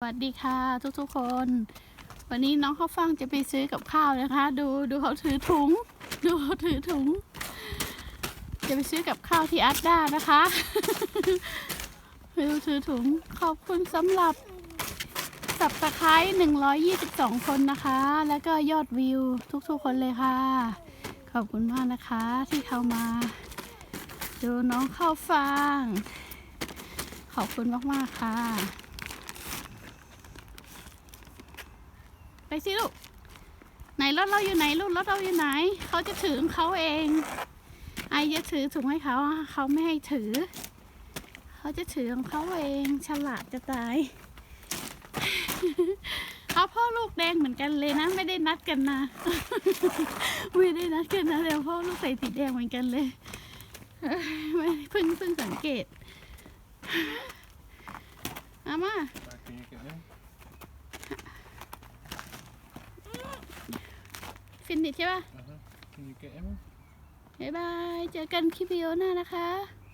สวัสดีค่ะทุกๆคน วันนี้น้องข้าวฟ่างจะไปซื้อกับข้าวนะคะ ดูดูเขาถือถุง ดูเขาถือถุง จะไปซื้อกับข้าวที่อัดด้านะคะดูถือถุงขอบคุณสำหรับสับตะไคร้122 คนนะคะ แล้วก็ยอดวิวทุกๆคนเลยค่ะ ขอบคุณมากนะคะที่เข้ามา ดูน้องข้าวฟ่าง ขอบคุณมากๆค่ะ ไปสิลูก ไหนรถเราอยู่ไหนลูกรถเราอยู่ไหน เขาจะถือของเขาเอง ไอจะถือถุงให้เขาเขาไม่ให้ถือ เขาจะถือของเขาเองฉลาดจะตายเขาพ่อลูกแดงเหมือนกันเลยนะ ไม่ได้นัดกันนะไม่ได้นัดกันนะแต่พ่อลูกใส่สีแดงเหมือนกันเลยไม่เพิ่งเพิ่งสังเกตอามา Back can you get in? ฟินิชใช่ป่ะ Uh-huh. Can you get in? บ๊ายบาย เจอกันคลิปวิดีโอหน้านะคะ